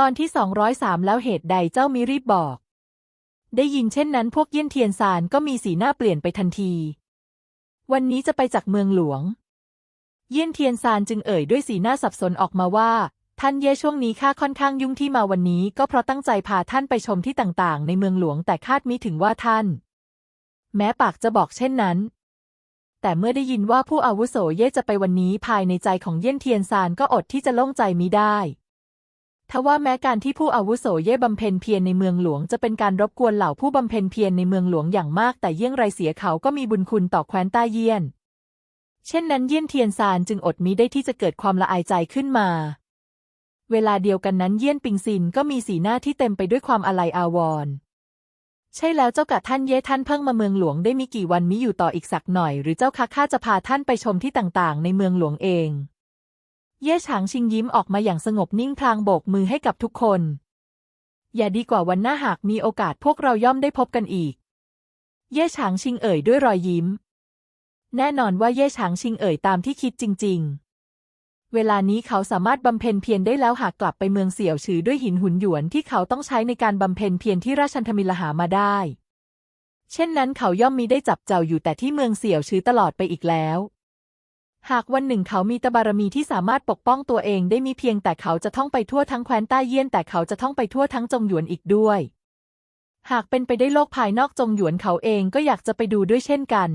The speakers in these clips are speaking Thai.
ตอนที่ 203 แล้วเหตุใดเจ้ามิรีบบอก ได้ยินเช่นนั้นพวกเยี่ยนเทียนซานก็มีสีหน้าเปลี่ยนไปทันที วันนี้จะไปจากเมืองหลวง เยี่ยนเทียนซานจึงเอ่ยด้วยสีหน้าสับสนออกมาว่า ท่านเย่ช่วงนี้ข้าค่อนข้างยุ่งที่มาวันนี้ ก็เพราะตั้งใจพาท่านไปชมที่ต่างๆ ในเมืองหลวงแต่คาดมิถึงว่าท่าน แม้ปากจะบอกเช่นนั้นแต่เมื่อได้ยินว่าผู้อาวุโสเย่จะไปวันนี้ภายในใจของเยี่ยนเทียนซานก็อดที่จะโล่งใจมิได้ ทว่าแม้การที่ผู้อาวุโสเย่บำเพ็ญเพียรในเมืองหลวงจะเป็นการรบกวนเหล่าผู้บำเพ็ญเพียรในเมืองหลวงอย่างมาก แต่เยี่ยงไรเสียเขาก็มีบุญคุณต่อแคว้นต้าเยี่ยน เช่นนั้นเยี่ยนเทียนซานจึงอดมิได้ที่จะเกิดความละอายใจขึ้นมา เวลาเดียวกันนั้นเยี่ยนปิงซินก็มีสีหน้าที่เต็มไปด้วยความอาลัยอาวรณ์ใช่แล้วเจ้ากะท่านเย่ท่านเพิ่งมาเมืองหลวงได้มีกี่วันมิอยู่ต่ออีกสักหน่อย หรือเจ้าคะข้าจะพาท่านไปชมที่ต่างๆ ในเมืองหลวงเอง เย่ฉางชิงยิ้มออกมาอย่างสงบนิ่งพลางโบกมือให้กับทุกคน อย่าดีกว่าวันหน้าหากมีโอกาสพวกเราย่อมได้พบกันอีก เย่ฉางชิงเอ่ยด้วยรอยยิ้ม แน่นอนว่าเย่ฉางชิงเอ่ยตามที่คิดจริง ๆ เวลานี้เขาสามารถบำเพ็ญเพียรได้แล้วหากกลับไปเมืองเสี่ยวฉือด้วยหินหุนหยวนที่เขาต้องใช้ในการบำเพ็ญเพียรที่ราชันธมิลหามาได้ เช่นนั้นเขาย่อมมีได้จับเจ้าอยู่แต่ที่เมืองเสี่ยวฉือตลอดไปอีกแล้ว หากวันหนึ่งเขามีตบารมีที่สามารถปกป้องตัวเองได้มีเพียงแต่เขาจะท่องไปทั่วทั้งแคว้นใต้เยี่ยนแต่เขาจะท่องไปทั่วทั้งจงหยวนอีกด้วย หากเป็นไปได้โลกภายนอกจงหยวนเขาเองก็อยากจะไปดูด้วยเช่นกัน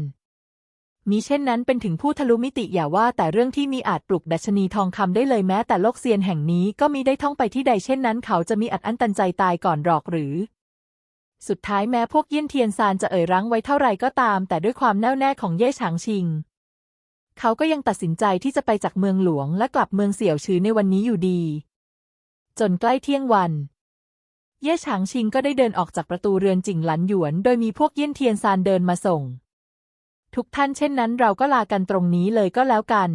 มีเช่นนั้นเป็นถึงผู้ทะลุมิติอย่าว่าแต่เรื่องที่มีอาจปลุกดัชนีทองคำได้เลยแม้แต่โลกเซียนแห่งนี้ก็มีได้ท่องไปที่ใดเช่นนั้น เขาจะมีอัดอั้นตันใจตายก่อนหรอกหรือ สุดท้ายแม้พวกเยี่ยนเทียนซานจะเอ่ยรั้งไว้เท่าไรก็ตาม แต่ด้วยความแน่วแน่ของเย่ฉางชิง เขาก็ยังตัดสินใจที่จะไปจากเมืองหลวงและกลับเมืองเสี่ยวชือในวันนี้อยู่ดี จนใกล้เที่ยงวัน เย่ฉางชิงก็ได้เดินออกจากประตูเรือนจิงหลันหยวน โดยมีพวกเยี่ยนเทียนซานเดินมาส่ง ทุกท่านเช่นนั้นเราก็ลากันตรงนี้เลยก็แล้วกัน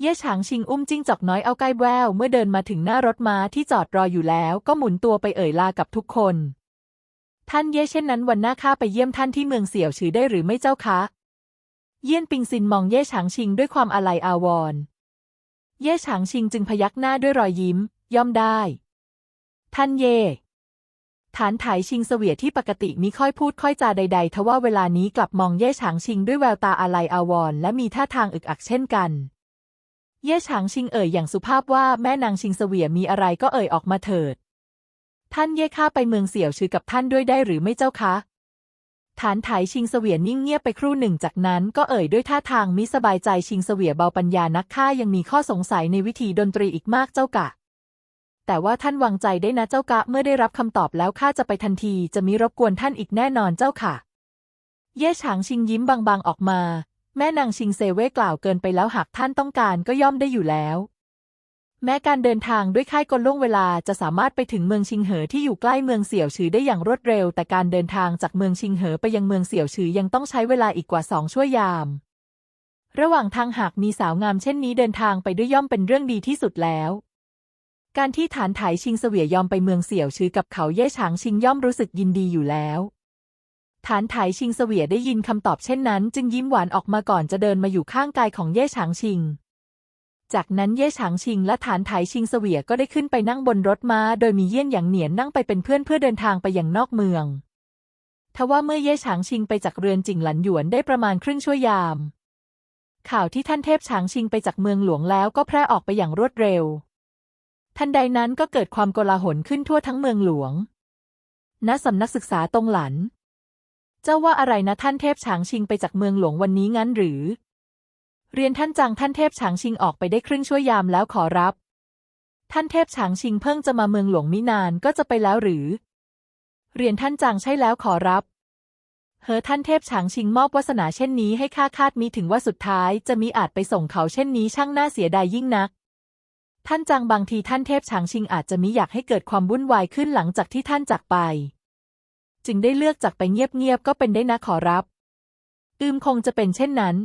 เย่ฉางชิงอุ้มจิ้งจอกน้อยเอาใกล้แวว เมื่อเดินมาถึงหน้ารถม้าที่จอดรออยู่แล้วก็หมุนตัวไปเอ่ยลากับทุกคน ท่านเย่เช่นนั้นวันหน้าข้าไปเยี่ยมท่านที่เมืองเสี่ยวฉือได้หรือไม่เจ้าคะ เยี่ยนปิงซินมองเย่ฉางชิงด้วยความอาลัยอาวรณ์เย่ฉางชิงจึงพยักหน้าด้วยรอยยิ้ม ย่อมได้ ท่านเย่ฐานไถชิงเสวียที่ปกติมิค่อยพูดค่อยจาใด ๆ ทว่าเวลานี้กลับมองเย่ฉางชิงด้วยแววตาอาลัยอาวรณ์และมีท่าทางอึกอักเช่นกัน เย่ฉางชิงเอ่ยอย่างสุภาพว่าแม่นางชิงเสวียมีอะไรก็เอ่ยออกมาเถิด ท่านเย่ข้าไปเมืองเสี่ยวชื่อกับท่านด้วยได้หรือไม่เจ้าคะ ฐานไถชิงเสวียนิ่งเงียบไปครู่หนึ่งจากนั้นก็เอ่ยด้วยท่าทางมิสบายใจชิงเสวียเบาปัญญานักฆ่ายังมีข้อสงสัยในวิธีดนตรีอีกมากเจ้ากะ แต่ว่าท่านวางใจได้นะเจ้ากะเมื่อได้รับคำตอบแล้วข้าจะไปทันทีจะมิรบกวนท่านอีกแน่นอนเจ้าค่ะ เย่ฉางชิงยิ้มบางๆออกมา แม่นางชิงเซเว่กล่าวเกินไปแล้วหากท่านต้องการก็ย่อมได้อยู่แล้ว แม้การเดินทางด้วยค่ายกลล่วงเวลาจะสามารถไปถึงเมืองชิงเหอที่อยู่ใกล้เมืองเสี่ยวฉือได้อย่างรวดเร็ว แต่การเดินทางจากเมืองชิงเหอไปยังเมืองเสี่ยวฉือยังต้องใช้เวลาอีกกว่าสองชั่วยาม ระหว่างทางหากมีสาวงามเช่นนี้เดินทางไปด้วยย่อมเป็นเรื่องดีที่สุดแล้ว การที่ฐานไถชิงเสวียยอมไปเมืองเสี่ยวชือกับเขาเย่ฉางชิงย่อมรู้สึกยินดีอยู่แล้วฐานไถชิงเสวียได้ยินคำตอบเช่นนั้น จึงยิ้มหวานออกมาก่อนจะเดินมาอยู่ข้างกายของเย่ฉางชิง จากนั้นเย่ฉางชิงและฐานไถชิงเสวียก็ได้ขึ้นไปนั่งบนรถม้า โดยมีเยี่ยนหยางเหนียนนั่งไปเป็นเพื่อนเพื่อเดินทางไปยังนอกเมือง ทว่าเมื่อเย่ฉางชิงไปจากเรือนจิงหลันหยวนได้ประมาณครึ่งชั่วยาม ข่าวที่ท่านเทพฉางชิงไปจากเมืองหลวงแล้วก็แพร่ออกไปอย่างรวดเร็ว ทันใดนั้นก็เกิดความโกลาหลขึ้นทั่วทั้งเมืองหลวง ณ สำนักศึกษาตรงหลัน เจ้าว่าอะไรนะท่านเทพฉางชิงไปจากเมืองหลวงวันนี้งั้นหรือ เรียนท่านจังท่านเทพฉางชิงออกไปได้ครึ่งชั่วยามแล้วขอรับ ท่านเทพฉางชิงเพิ่งจะมาเมืองหลวงมินานก็จะไปแล้วหรือ เรียนท่านจังใช่แล้วขอรับเฮอท่านเทพฉางชิงมอบวาสนาเช่นนี้ให้ข้าคาดมีถึงว่าสุดท้ายจะมีอาจไปส่งเขาเช่นนี้ช่างน่าเสียดายยิ่งนัก ท่านจังบางทีท่านเทพฉางชิงอาจจะมิอยากให้เกิดความวุ่นวายขึ้นหลังจากที่ท่านจากไป จึงได้เลือกจากไปเงียบๆก็เป็นได้นะขอรับ อืมคงจะเป็นเช่นนั้น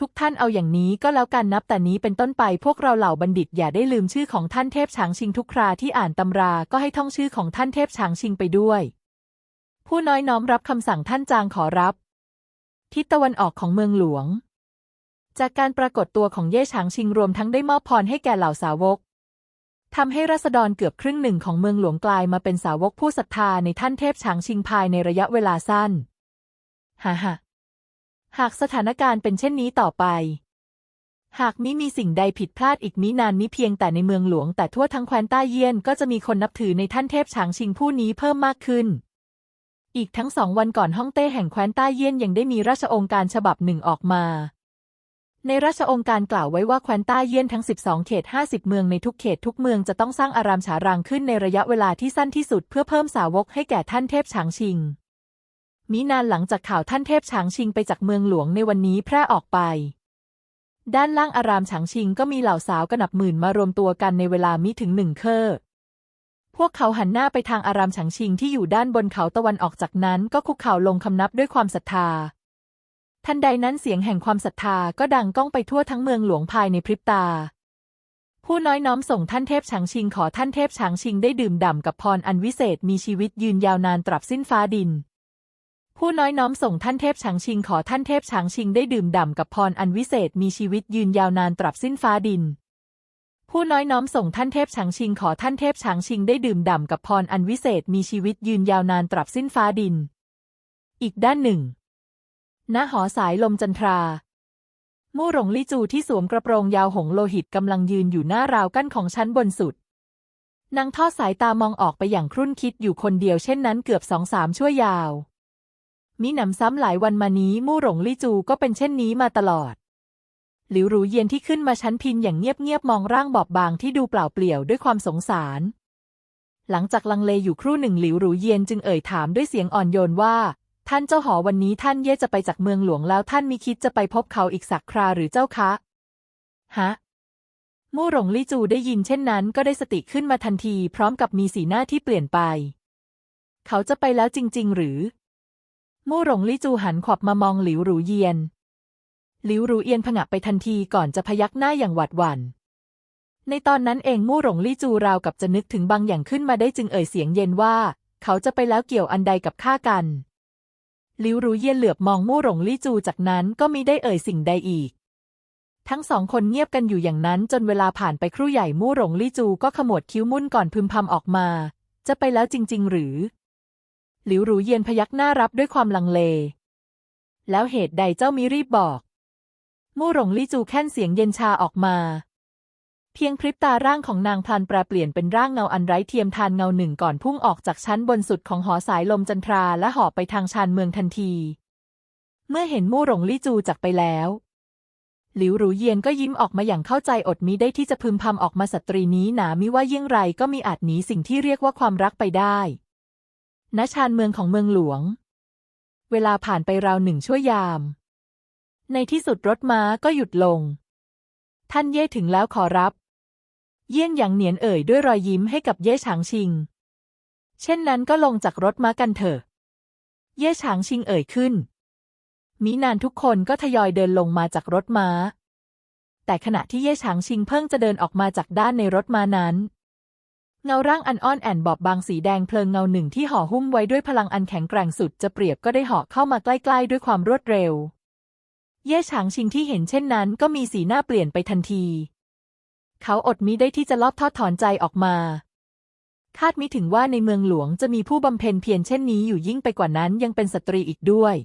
ทุกท่านเอาอย่างนี้ก็แล้วกันนับแต่นี้เป็นต้นไปพวกเราเหล่าบัณฑิตอย่าได้ลืมชื่อของท่านเทพฉางชิงทุกคราที่อ่านตำราก็ให้ท่องชื่อของท่านเทพฉางชิงไปด้วย ผู้น้อยน้อมรับคำสั่งท่านจางขอรับ ทิศตะวันออกของเมืองหลวง จากการปรากฏตัวของเย่ฉางชิงรวมทั้งได้มอบพรให้แก่เหล่าสาวกทำให้รัษฎรเกือบครึ่งหนึ่งของเมืองหลวงกลายมาเป็นสาวกผู้ศรัทธาในท่านเทพฉางชิงภายในระยะเวลาสั้นฮ่าฮ่า หากสถานการณ์เป็นเช่นนี้ต่อไป หากมิมีสิ่งใดผิดพลาดอีกมินานมิเพียงแต่ในเมืองหลวงแต่ทั่วทั้งแคว้นต้าเยี่ยนก็จะมีคนนับถือในท่านเทพฉางชิงผู้นี้เพิ่มมากขึ้นอีกทั้งสองวันก่อนฮ่องเต้แห่งแคว้นต้าเยี่ยนยังได้มีราชองค์การฉบับหนึ่งออกมา ในราชองค์การกล่าวไว้ว่าแคว้นต้าเยี่ยนทั้ง 12 เขต 50 เมืองในทุกเขตทุกเมืองจะต้องสร้างอารามฉารางขึ้นในระยะเวลาที่สั้นที่สุดเพื่อเพิ่มสาวกให้แก่ท่านเทพฉางชิง มินานหลังจากข่าวท่านเทพฉางชิงไปจากเมืองหลวงในวันนี้แพร่ออกไป ด้านล่างอารามฉางชิงก็มีเหล่าสาวกระหนับหมื่นมารวมตัวกันในเวลามิถึงหนึ่งเคอพวกเขาหันหน้าไปทางอารามฉางชิงที่อยู่ด้านบนเขาตะวันออกจากนั้นก็คุกเข่าลงคำนับด้วยความศรัทธา ทันใดนั้นเสียงแห่งความศรัทธาก็ดังก้องไปทั่วทั้งเมืองหลวงภายในพริบตา ผู้น้อยน้อมส่งท่านเทพฉางชิงขอท่านเทพฉางชิงได้ดื่มด่ำกับพรอันวิเศษมีชีวิตยืนยาวนานตราบสิ้นฟ้าดิน ผู้น้อยน้อมส่งท่านเทพฉางชิงขอท่านเทพฉางชิงได้ดื่มด่ำกับพรอันวิเศษมีชีวิตยืนยาวนานตราบสิ้นฟ้าดิน ผู้น้อยน้อมส่งท่านเทพฉางชิงขอท่านเทพฉางชิงได้ดื่มด่ำกับพรอันวิเศษมีชีวิตยืนยาวนานตราบสิ้นฟ้าดิน อีกด้านหนึ่ง ณ หอสายลมจันทรา มู่หลงลี่จูที่สวมกระโปรงยาวหงโลหิตกำลังยืนอยู่หน้าราวกั้นของชั้นบนสุด นางทอดสายตามองออกไปอย่างครุ่นคิดอยู่คนเดียวเช่นนั้นเกือบสองสามชั่วยาว มีหนำซ้ำหลายวันมานี้มู่หลงลี่จูก็เป็นเช่นนี้มาตลอด หลิวหรูเย็นที่ขึ้นมาชั้นพินอย่างเงียบๆมองร่างบอบบางที่ดูเปล่าเปลี่ยวด้วยความสงสาร หลังจากลังเลอยู่ครู่หนึ่งหลิวหรูเย็นจึงเอ่ยถามด้วยเสียงอ่อนโยนว่า ท่านเจ้าหอวันนี้ท่านเย่จะไปจากเมืองหลวงแล้วท่านมีคิดจะไปพบเขาอีกสักคราหรือเจ้าคะฮะมู่หลงลี่จูได้ยินเช่นนั้นก็ได้สติขึ้นมาทันที พร้อมกับมีสีหน้าที่เปลี่ยนไป เขาจะไปแล้วจริง ๆ หรือ มู่หลงลี่จูหันขวับมามองหลิวหรูเยียน หลิวหรูเอียนผงะไปทันทีก่อนจะพยักหน้าอย่างหวาดหวัน่น ในตอนนั้นเองมู่หลงลี่จูราวกับจะนึกถึงบางอย่างขึ้นมาได้จึงเอ่ยเสียงเย็นว่า เขาจะไปแล้วเกี่ยวอันใดกับข้ากัน หลิวหรูเยียนเหลือบมองมู่หลงลี่จูจากนั้นก็มิได้เอ่ยสิ่งใดอีก ทั้งสองคนเงียบกันอยู่อย่างนั้นจนเวลาผ่านไปครู่ใหญ่มู่หลงลี่จูก็ขมวดคิ้วมุ่นก่อนพึมพำออกมา จะไปแล้วจริง ๆ หรือ หลิวหรูเยียนพยักหน้ารับด้วยความลังเล แล้วเหตุใดเจ้ามิรีบบอก มู่หลงลี่จูแค่นเสียงเย็นชาออกมา เพียงพริบตาร่างของนางพลันแปรเปลี่ยนเป็นร่างเงาอันไร้เทียมทานเงาหนึ่งก่อนพุ่งออกจากชั้นบนสุดของหอสายลมจันทราและหอบไปทางชานเมืองทันที เมื่อเห็นมู่หลงลี่จูจากไปแล้วหลิวหรูเยียนก็ยิ้มออกมาอย่างเข้าใจอดมิได้ที่จะพึมพำออกมาสตรีนี้หนามิว่าเยี่ยงไรก็มีอาจหนีสิ่งที่เรียกว่าความรักไปได้ ณชานเมืองของเมืองหลวง เวลาผ่านไปราวหนึ่งชั่วยาม ในที่สุดรถม้าก็หยุดลง ท่านเย่ถึงแล้วขอรับ เยี่ยงอย่างเหนียนเอ่ยด้วยรอยยิ้มให้กับเย่ฉางชิง เช่นนั้นก็ลงจากรถม้ากันเถอะ เย่ฉางชิงเอ่ยขึ้น มินานทุกคนก็ทยอยเดินลงมาจากรถม้า แต่ขณะที่เย่ฉางชิงเพิ่งจะเดินออกมาจากด้านในรถม้านั้น เงาร่างอันอ้อนแอนบอบบางสีแดงเพลิงเงาหนึ่งที่ห่อหุ้มไว้ด้วยพลังอันแข็งแกร่งสุดจะเปรียบก็ได้เหาะเข้ามาใกล้ๆ ด้วยความรวดเร็ว เย่ฉางชิงที่เห็นเช่นนั้นก็มีสีหน้าเปลี่ยนไปทันที เขาอดมิได้ที่จะลอบทอดถอนใจออกมา คาดมิถึงว่าในเมืองหลวงจะมีผู้บำเพ็ญเพียรเช่นนี้อยู่ยิ่งไปกว่านั้นยังเป็นสตรีอีกด้วย